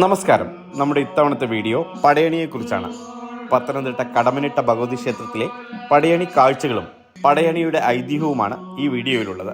നമസ്കാരം. നമ്മുടെ ഇത്തവണത്തെ വീഡിയോ പടയണിയെക്കുറിച്ചാണ്. പത്തനംതിട്ട കടമനിട്ട ഭഗവതി ക്ഷേത്രത്തിലെ പടയണി കാഴ്ചകളും പടയണിയുടെ ഐതിഹ്യവുമാണ് ഈ വീഡിയോയിലുള്ളത്.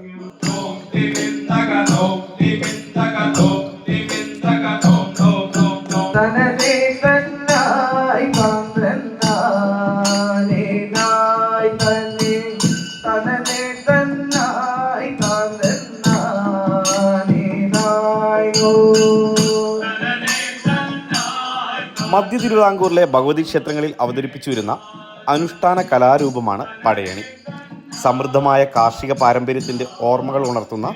മധ്യ തിരുവിതാംകൂറിലെ ഭഗവതി ക്ഷേത്രങ്ങളിൽ അവതരിപ്പിച്ചു വരുന്ന അനുഷ്ഠാന കലാരൂപമാണ് പടയണി. സമൃദ്ധമായ കാർഷിക പാരമ്പര്യത്തിന്റെ ഓർമ്മകൾ ഉണർത്തുന്ന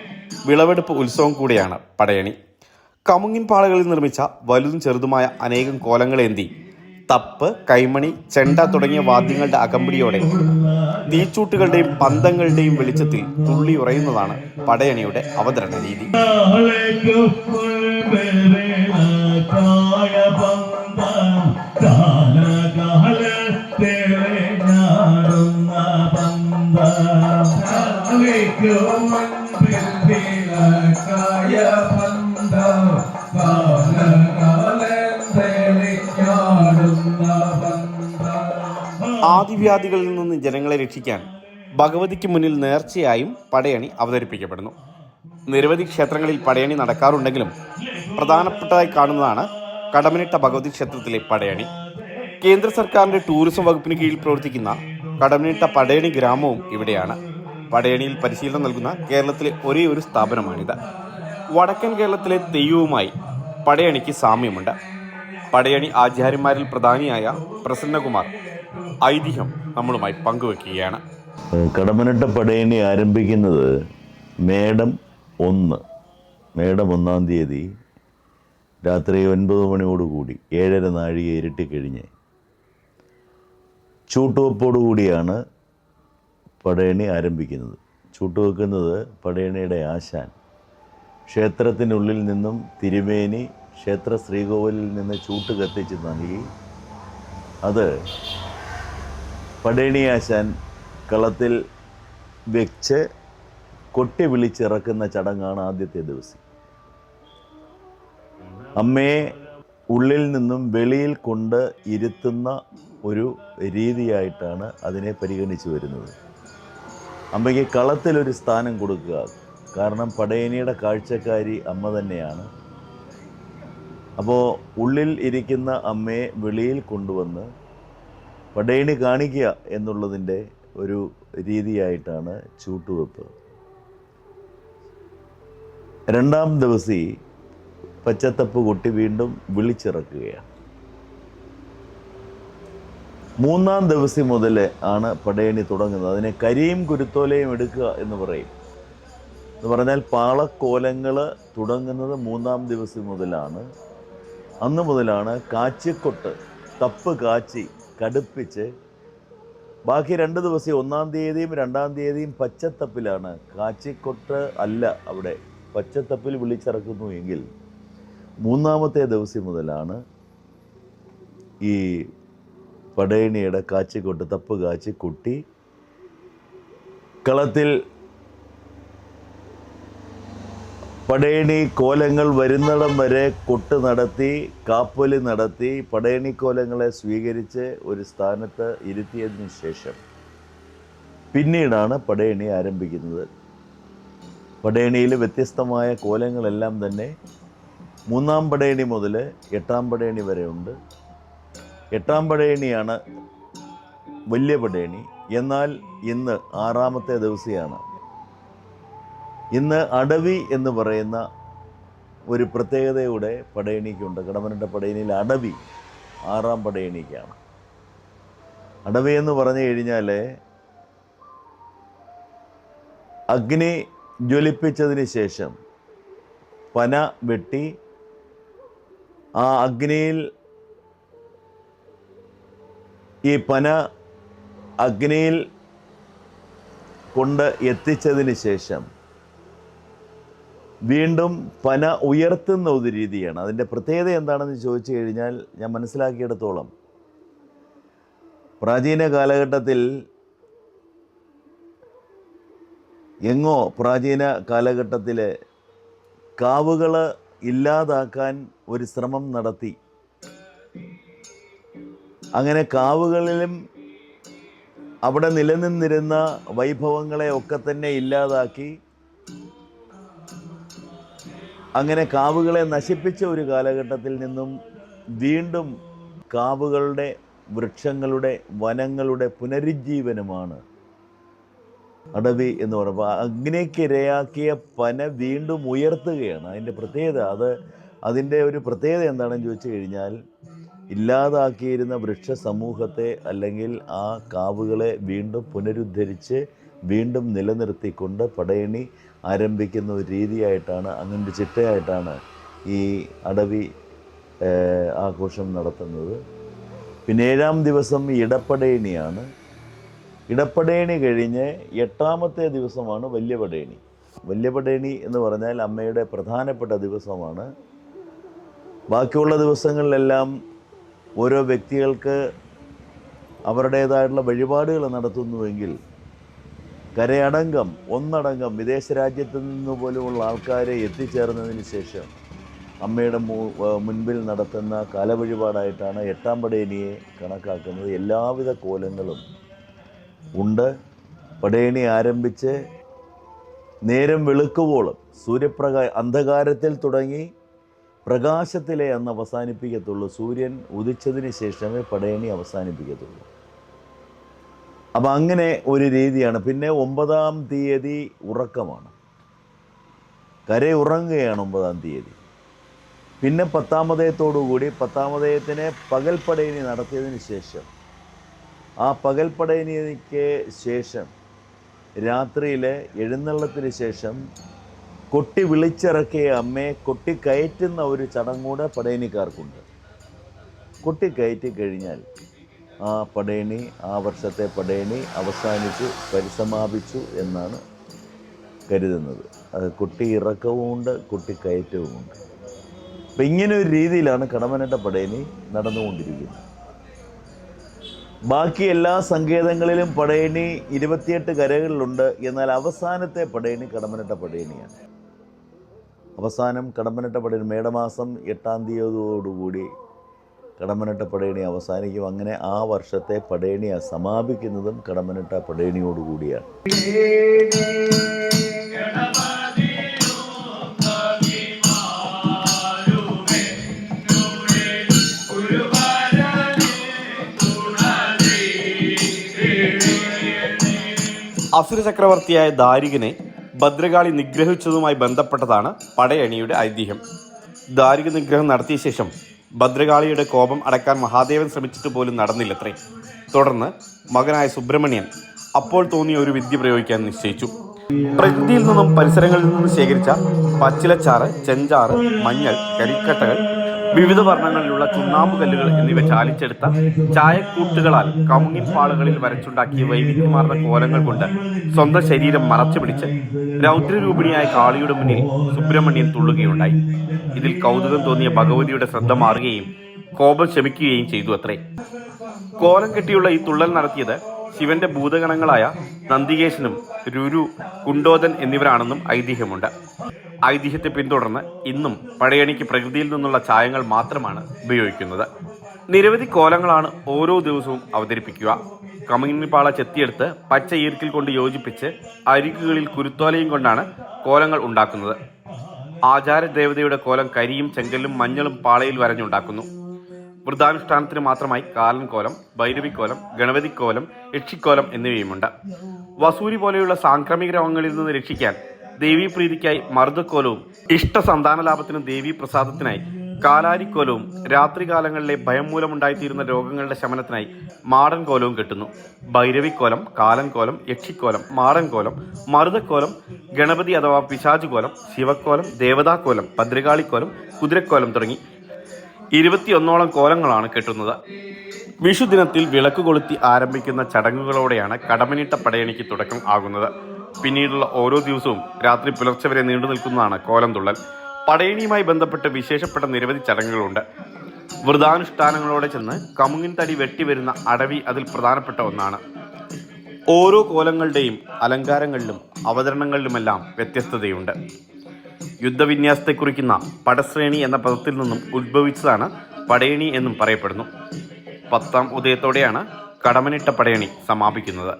വിളവെടുപ്പ് ഉത്സവം കൂടിയാണ് പടയണി. കമുങ്ങിൻ പാളകളിൽ നിർമ്മിച്ച വലുതും ചെറുതുമായ അനേകം കോലങ്ങളേന്തി തപ്പ് കൈമണി ചെണ്ട തുടങ്ങിയ വാദ്യങ്ങളുടെ അകമ്പടിയോടെ തീച്ചൂട്ടുകളുടെയും പന്തങ്ങളുടെയും വെളിച്ചത്തിൽ തുള്ളി ഉറയുന്നതാണ് പടയണിയുടെ അവതരണ രീതി ആദിവ്യാധികളിൽ നിന്ന് ജനങ്ങളെ രക്ഷിക്കാൻ ഭഗവതിക്ക് മുന്നിൽ നേർച്ചയായും പടയണി അവതരിപ്പിക്കപ്പെടുന്നു. നിരവധി ക്ഷേത്രങ്ങളിൽ പടയണി നടക്കാറുണ്ടെങ്കിലും പ്രധാനപ്പെട്ടതായി കാണുന്നതാണ് കടമനിട്ട ഭഗവതി ക്ഷേത്രത്തിലെ പടയണി. കേന്ദ്ര സർക്കാരിന്റെ ടൂറിസം വകുപ്പിന് കീഴിൽ പ്രവർത്തിക്കുന്ന കടമനിട്ട പടയണി ഗ്രാമവും ഇവിടെയാണ്. പടയണിയിൽ പരിശീലനം നൽകുന്ന കേരളത്തിലെ ഒരേ ഒരു സ്ഥാപനമാണിത്. വടക്കൻ കേരളത്തിലെ തെയ്യവുമായി പടയണിക്ക് സാമ്യമുണ്ട്. പടയണി ആചാര്യന്മാരിൽ പ്രധാനിയായ പ്രസന്നകുമാർ ഐതിഹ്യം നമ്മളുമായി പങ്കുവെക്കുകയാണ്. കടമനട്ട പടയണി ആരംഭിക്കുന്നത് മേടം ഒന്ന്. മേടം ഒന്നാം തീയതി രാത്രി ഒൻപത് മണിയോടുകൂടി ഏഴര നാഴിക ഇരുട്ടിക്കഴിഞ്ഞ് ചൂട്ടുവെപ്പോടുകൂടിയാണ് പടയണി ആരംഭിക്കുന്നത്. ചൂട്ടുവെക്കുന്നത് പടയണിയുടെ ആശാൻ. ക്ഷേത്രത്തിനുള്ളിൽ നിന്നും തിരുമേനി ക്ഷേത്ര ശ്രീകോവിലിൽ നിന്ന് ചൂട്ട് കത്തിച്ച് നൽകി. അത് പടയണി ആശാൻ കളത്തിൽ വെച്ച് കൊട്ടി വിളിച്ചിറക്കുന്ന ചടങ്ങാണ് ആദ്യത്തെ ദിവസം. അമ്മയെ ഉള്ളിൽ നിന്നും വെളിയിൽ കൊണ്ട് ഇരുത്തുന്ന ഒരു രീതിയായിട്ടാണ് അതിനെ പരിഗണിച്ചു വരുന്നത്. അമ്മയ്ക്ക് കളത്തിലൊരു സ്ഥാനം കൊടുക്കുക. കാരണം പടയണിയുടെ കാഴ്ചക്കാരി അമ്മ തന്നെയാണ്. അപ്പോൾ ഉള്ളിൽ ഇരിക്കുന്ന അമ്മയെ വെളിയിൽ കൊണ്ടുവന്ന് പടയണി കാണിക്കുക എന്നുള്ളതിന്റെ ഒരു രീതിയായിട്ടാണ് ചൂട്ടുവെപ്പ്. രണ്ടാം ദിവസം ഈ പച്ചത്തപ്പ് കൊട്ടി വീണ്ടും വിളിച്ചിറക്കുകയാണ്. മൂന്നാം ദിവസം മുതൽ ആണ് പടയണി തുടങ്ങുന്നത്. അതിനെ കരിയും കുരുത്തോലയും എടുക്കുക എന്ന് പറയും. എന്ന് പറഞ്ഞാൽ പാളക്കോലങ്ങൾ തുടങ്ങുന്നത് മൂന്നാം ദിവസം മുതലാണ്. അന്ന് മുതലാണ് കാച്ചിക്കൊട്ട് തപ്പ് കാച്ചി കടുപ്പിച്ച്. ബാക്കി രണ്ട് ദിവസം ഒന്നാം തീയതിയും രണ്ടാം തീയതിയും പച്ചത്തപ്പിലാണ് കാച്ചിക്കൊട്ട് അല്ല അവിടെ പച്ചത്തപ്പിൽ വിളിച്ചിറക്കുന്നു എങ്കിൽ മൂന്നാമത്തെ ദിവസം മുതലാണ് ഈ പടയണിയുടെ കാച്ചിക്കൊട്ട് തപ്പ് കാച്ചി കുട്ടി കളത്തിൽ പടയണി കോലങ്ങൾ വരുന്നിടം വരെ കൊട്ട് നടത്തി കാപ്പൊലി നടത്തി പടയണി കോലങ്ങളെ സ്വീകരിച്ച് ഒരു സ്ഥാനത്ത് ഇരുത്തിയതിനു ശേഷം പിന്നീടാണ് പടയണി ആരംഭിക്കുന്നത്. പടയണിയിൽ വ്യത്യസ്തമായ കോലങ്ങളെല്ലാം തന്നെ മൂന്നാം പടയണി മുതൽ എട്ടാം പടയണി വരെ ഉണ്ട്. എട്ടാം പടയണിയാണ് വലിയ പടയണി. എന്നാൽ ഇന്ന് ആറാമത്തെ ദിവസമാണ് ഇന്ന് അടവി എന്ന് പറയുന്ന ഒരു പ്രത്യേകതയുടെ പടയണിക്കുണ്ട്. കടമനിട്ട പടയണിയിൽ അടവി ആറാം പടയണിക്കാണ്. അടവി എന്ന് പറഞ്ഞു കഴിഞ്ഞാൽ അഗ്നി ജ്വലിപ്പിച്ചതിന് ശേഷം പന വെട്ടി ആ അഗ്നിയിൽ ഈ പന അഗ്നിയിൽ കൊണ്ട് എത്തിച്ചതിന് ശേഷം വീണ്ടും പന ഉയർത്തുന്ന ഒരു രീതിയാണ്. അതിന്റെ പ്രത്യേകത എന്താണെന്ന് ചോദിച്ചു കഴിഞ്ഞാൽ ഞാൻ മനസ്സിലാക്കിയിടത്തോളം. പ്രാചീന കാലഘട്ടത്തിൽ എങ്ങോ പ്രാചീന കാലഘട്ടത്തിൽ കാവുകൾ ഇല്ലാതാക്കാൻ ഒരു ശ്രമം നടത്തി. അങ്ങനെ കാവുകളിലും അവിടെ നിലനിന്നിരുന്ന വൈഭവങ്ങളെ ഒക്കെ തന്നെ ഇല്ലാതാക്കി അങ്ങനെ കാവുകളെ നശിപ്പിച്ച ഒരു കാലഘട്ടത്തിൽ നിന്നും വീണ്ടും കാവുകളുടെ വൃക്ഷങ്ങളുടെ വനങ്ങളുടെ പുനരുജ്ജീവനമാണ് അടവി എന്ന് പറയുമ്പോൾ അഗ്നിക്കിരയാക്കിയ പന വീണ്ടും ഉയർത്തുകയാണ്. അതിന്റെ പ്രത്യേകത അത് അതിന്റെ ഒരു പ്രത്യേകത എന്താണെന്ന് ചോദിച്ചു കഴിഞ്ഞാൽ ഇല്ലാതാക്കിയിരുന്ന വൃക്ഷ സമൂഹത്തെ അല്ലെങ്കിൽ ആ കാവുകളെ വീണ്ടും പുനരുദ്ധരിച്ച് വീണ്ടും നിലനിർത്തിക്കൊണ്ട് പടയണി ആരംഭിക്കുന്ന ഒരു രീതിയായിട്ടാണ് അങ്ങനെ ചിട്ടയായിട്ടാണ് ഈ അടവി ആഘോഷം നടത്തുന്നത്. പിന്നെ ഏഴാം ദിവസം ഇടപ്പടയണിയാണ്. ഇടപ്പടയണി കഴിഞ്ഞ് എട്ടാമത്തെ ദിവസമാണ് വല്യപടയണി. വല്യപടയണി എന്ന് പറഞ്ഞാൽ അമ്മയുടെ പ്രധാനപ്പെട്ട ദിവസമാണ്. ബാക്കിയുള്ള ദിവസങ്ങളിലെല്ലാം ഓരോ വ്യക്തികൾക്ക് അവരുടേതായിട്ടുള്ള വഴിപാടുകൾ നടത്തുന്നുവെങ്കിൽ കരയടങ്കം ഒന്നടങ്കം വിദേശ രാജ്യത്തു നിന്ന് പോലുമുള്ള ആൾക്കാരെ എത്തിച്ചേർന്നതിന് ശേഷം അമ്മയുടെ മുൻപിൽ നടത്തുന്ന കാലവഴിപാടായിട്ടാണ് എട്ടാം പടയണിയെ കണക്കാക്കുന്നത്. എല്ലാവിധ കോലങ്ങളും ഉണ്ട്. പടയണി ആരംഭിച്ച് നേരം വെളുക്കുവോളം സൂര്യപ്രകാ അന്ധകാരത്തിൽ തുടങ്ങി പ്രകാശത്തിലെ അന്ന് അവസാനിപ്പിക്കത്തുള്ളൂ. സൂര്യൻ ഉദിച്ചതിന് ശേഷമേ പടയണി അവസാനിപ്പിക്കത്തുള്ളൂ. അപ്പം അങ്ങനെ ഒരു രീതിയാണ്. പിന്നെ ഒമ്പതാം തീയതി ഉറക്കമാണ്. കരയുറങ്ങുകയാണ് ഒമ്പതാം തീയതി. പിന്നെ പത്താമതയത്തോടുകൂടി പത്താമതയത്തിന് പകൽപ്പടയിനി നടത്തിയതിന് ശേഷം ആ പകൽപ്പടയിനിക്ക് ശേഷം രാത്രിയിലെ എഴുന്നള്ളത്തിന് ശേഷം കൊട്ടി വിളിച്ചിറക്കിയ അമ്മയെ കൊട്ടി കയറ്റുന്ന ഒരു ചടങ്ങൂടെ പടയനിക്കാർക്കുണ്ട് കൊട്ടി കയറ്റി കഴിഞ്ഞാൽ ആ പടയണി ആ വർഷത്തെ പടയണി അവസാനിച്ചു പരിസമാപിച്ചു എന്നാണ് കരുതുന്നത്. അത് കുട്ടി ഇറക്കവുമുണ്ട് കുട്ടി കയറ്റവുമുണ്ട്. അപ്പം ഇങ്ങനെ ഒരു രീതിയിലാണ് കടമനട്ട പടയണി നടന്നുകൊണ്ടിരിക്കുന്നത്. ബാക്കി എല്ലാ സങ്കേതങ്ങളിലും പടയണി ഇരുപത്തിയെട്ട് കരകളിലുണ്ട്. എന്നാൽ അവസാനത്തെ പടയണി കടമനട്ട പടയണിയാണ്. അവസാനം കടമ്പനട്ട പടയണി മേടമാസം എട്ടാം തീയതിയോടുകൂടി കടമ്പനട്ട പടയണി അവസാനിക്കും. അങ്ങനെ ആ വർഷത്തെ പടയണി സമാപിക്കുന്നതും കടമനട്ട പടയണിയോടുകൂടിയാണ് അസുര ചക്രവർത്തിയായ ദാരികനെ ഭദ്രകാളി നിഗ്രഹിച്ചതുമായി ബന്ധപ്പെട്ടതാണ് പടയണിയുടെ ഐതിഹ്യം. ദാരിക നിഗ്രഹം നടത്തിയ ശേഷം ഭദ്രകാളിയുടെ കോപം അടക്കാൻ മഹാദേവൻ ശ്രമിച്ചിട്ട് പോലും നടന്നില്ലത്രേ. തുടർന്ന് മകനായ സുബ്രഹ്മണ്യൻ അപ്പോൾ തോന്നിയ ഒരു വിദ്യ പ്രയോഗിക്കാൻ നിശ്ചയിച്ചു. പ്രകൃതിയിൽ നിന്നും പരിസരങ്ങളിൽ നിന്നും ശേഖരിച്ച പച്ചിലച്ചാറ് ചെഞ്ചാറ് മഞ്ഞൾ കരിക്കട്ടകൾ വിവിധ വർണങ്ങളിലുള്ള ചുണ്ണാമ്പ് കല്ലുകൾ എന്നിവ ചാലിച്ചെടുത്ത ചായക്കൂട്ടുകളാൽ കമുങ്ങിൻ പാളുകളിൽ വരച്ചുണ്ടാക്കിയ വൈവിധ്യമാർന്ന കോലങ്ങൾ കൊണ്ട് സ്വന്തം ശരീരം മറച്ചു പിടിച്ച് രൗദ്രരൂപിണിയായ കാളിയുടെ മുന്നിൽ സുബ്രഹ്മണ്യൻ തുള്ളുകയുണ്ടായി. ഇതിൽ കൗതുകം തോന്നിയ ഭഗവതിയുടെ ശ്രദ്ധ മാറുകയും കോപം ശമിക്കുകയും ചെയ്തു അത്രേ. കോലം കെട്ടിയുള്ള ഈ തുള്ളൽ നടത്തിയത് ശിവന്റെ ഭൂതഗണങ്ങളായ നന്ദികേശനും രുരു കുണ്ടോദൻ എന്നിവരാണെന്നും ഐതിഹ്യമുണ്ട്. ഐതിഹ്യത്തെ പിന്തുടർന്ന് ഇന്നും പഴയണിക്ക് പ്രകൃതിയിൽ നിന്നുള്ള ചായങ്ങൾ മാത്രമാണ് ഉപയോഗിക്കുന്നത്. നിരവധി കോലങ്ങളാണ് ഓരോ ദിവസവും അവതരിപ്പിക്കുക. കമ്മിങ്ങിപ്പാള ചെത്തിയെടുത്ത് പച്ച ഈർക്കിൽ കൊണ്ട് യോജിപ്പിച്ച് അരികുകളിൽ കുരുത്തോലയും കൊണ്ടാണ് കോലങ്ങൾ ഉണ്ടാക്കുന്നത്. ആചാര ദേവതയുടെ കോലം കരിയും ചെങ്കലും മഞ്ഞളും പാളയിൽ വരഞ്ഞുണ്ടാക്കുന്നു. വൃതാനുഷ്ഠാനത്തിന് മാത്രമായി കാലൻ കോലം ഭൈരവിക്കോലം ഗണപതിക്കോലം യക്ഷിക്കോലം എന്നിവയുമുണ്ട്. വസൂരി പോലെയുള്ള സാംക്രമിക രോഗങ്ങളിൽ നിന്ന് രക്ഷിക്കാൻ ദേവീപ്രീതിക്കായി മർദ്ദക്കോലവും ഇഷ്ട സന്താന ലാഭത്തിനും ദേവീ പ്രസാദത്തിനായി കാലാരിക്കോലവും രാത്രികാലങ്ങളിലെ ഭയം മൂലമുണ്ടായിത്തീരുന്ന രോഗങ്ങളുടെ ശമനത്തിനായി മാടൻ കോലവും കെട്ടുന്നു. ഭൈരവിക്കോലം കാലൻകോലം യക്ഷിക്കോലം മാടൻകോലം മറുതക്കോലം ഗണപതി അഥവാ പിശാചുകോലം ശിവക്കോലം ദേവതാക്കോലം ഭദ്രകാളിക്കോലം കുതിരക്കോലം തുടങ്ങി ഇരുപത്തിയൊന്നോളം കോലങ്ങളാണ് കെട്ടുന്നത്. വിഷുദിനത്തിൽ വിളക്ക് കൊളുത്തി ആരംഭിക്കുന്ന ചടങ്ങുകളോടെയാണ് കടമനിട്ട പടയണിക്ക് തുടക്കം ആകുന്നത്. പിന്നീടുള്ള ഓരോ ദിവസവും രാത്രി പുലർച്ചെ വരെ നീണ്ടു നിൽക്കുന്നതാണ് കോലം തുള്ളൽ പടയണിയുമായി ബന്ധപ്പെട്ട് വിശേഷപ്പെട്ട നിരവധി ചടങ്ങുകളുണ്ട്. വ്രതാനുഷ്ഠാനങ്ങളോടെ ചെന്ന് കമുങ്ങിൻ തടി വെട്ടിവരുന്ന അടവി അതിൽ പ്രധാനപ്പെട്ട ഒന്നാണ്. ഓരോ കോലങ്ങളുടെയും അലങ്കാരങ്ങളിലും അവതരണങ്ങളിലുമെല്ലാം വ്യത്യസ്തതയുണ്ട്. യുദ്ധവിന്യാസത്തെ കുറിക്കുന്ന പടശ്രേണി എന്ന പദത്തിൽ നിന്നും ഉത്ഭവിച്ചതാണ് പടയണി എന്നും പറയപ്പെടുന്നു. പത്താം ഉദയത്തോടെയാണ് കടമനിട്ട പടയണി സമാപിക്കുന്നത്.